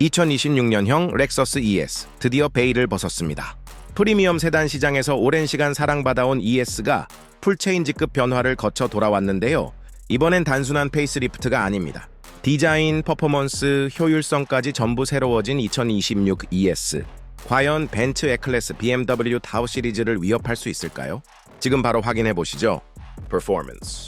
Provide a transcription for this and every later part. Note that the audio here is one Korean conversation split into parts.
2026년형 렉서스 ES 드디어 베일을 벗었습니다. 프리미엄 세단 시장에서 오랜 시간 사랑받아온 ES가 풀체인지급 변화를 거쳐 돌아왔는데요. 이번엔 단순한 페이스리프트가 아닙니다. 디자인, 퍼포먼스, 효율성까지 전부 새로워진 2026 ES. 과연 벤츠 E클래스 BMW 타우 시리즈를 위협할 수 있을까요? 지금 바로 확인해 보시죠. Performance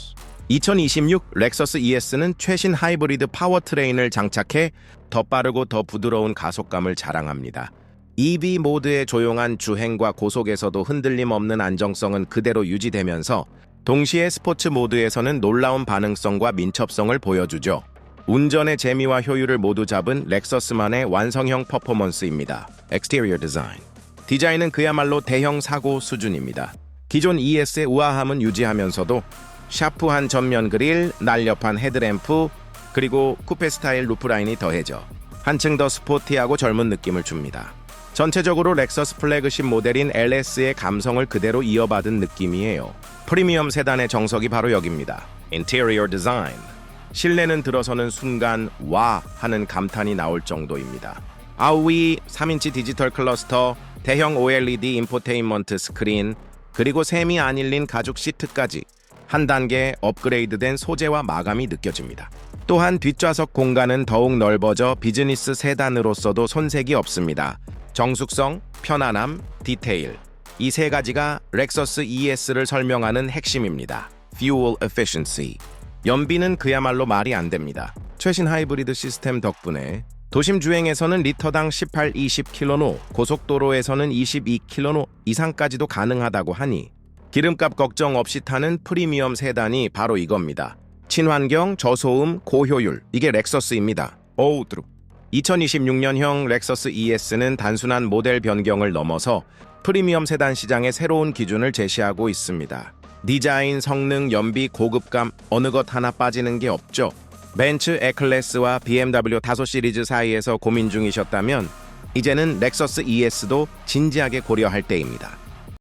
2026 렉서스 ES는 최신 하이브리드 파워트레인을 장착해 더 빠르고 더 부드러운 가속감을 자랑합니다. EV 모드의 조용한 주행과 고속에서도 흔들림 없는 안정성은 그대로 유지되면서 동시에 스포츠 모드에서는 놀라운 반응성과 민첩성을 보여주죠. 운전의 재미와 효율을 모두 잡은 렉서스만의 완성형 퍼포먼스입니다. Exterior Design 디자인은 그야말로 대형 사고 수준입니다. 기존 ES의 우아함은 유지하면서도 샤프한 전면 그릴, 날렵한 헤드램프, 그리고 쿠페 스타일 루프라인이 더해져 한층 더 스포티하고 젊은 느낌을 줍니다. 전체적으로 렉서스 플래그십 모델인 LS의 감성을 그대로 이어받은 느낌이에요. 프리미엄 세단의 정석이 바로 여기입니다. Interior Design 실내는 들어서는 순간 와 하는 감탄이 나올 정도입니다. 아우이 3인치 디지털 클러스터, 대형 OLED 인포테인먼트 스크린, 그리고 세미 안일린 가죽 시트까지 한 단계 업그레이드된 소재와 마감이 느껴집니다. 또한 뒷좌석 공간은 더욱 넓어져 비즈니스 세단으로서도 손색이 없습니다. 정숙성, 편안함, 디테일 이 세 가지가 렉서스 ES를 설명하는 핵심입니다. Fuel Efficiency 연비는 그야말로 말이 안 됩니다. 최신 하이브리드 시스템 덕분에 도심 주행에서는 리터당 18, 20km, 고속도로에서는 22km 이상까지도 가능하다고 하니 기름값 걱정 없이 타는 프리미엄 세단이 바로 이겁니다. 친환경, 저소음, 고효율 이게 렉서스입니다. 오우 드루. 2026년형 렉서스 ES는 단순한 모델 변경을 넘어서 프리미엄 세단 시장의 새로운 기준을 제시하고 있습니다. 디자인, 성능, 연비, 고급감 어느 것 하나 빠지는 게 없죠. 벤츠 E클래스와 BMW 5 시리즈 사이에서 고민 중이셨다면 이제는 렉서스 ES도 진지하게 고려할 때입니다.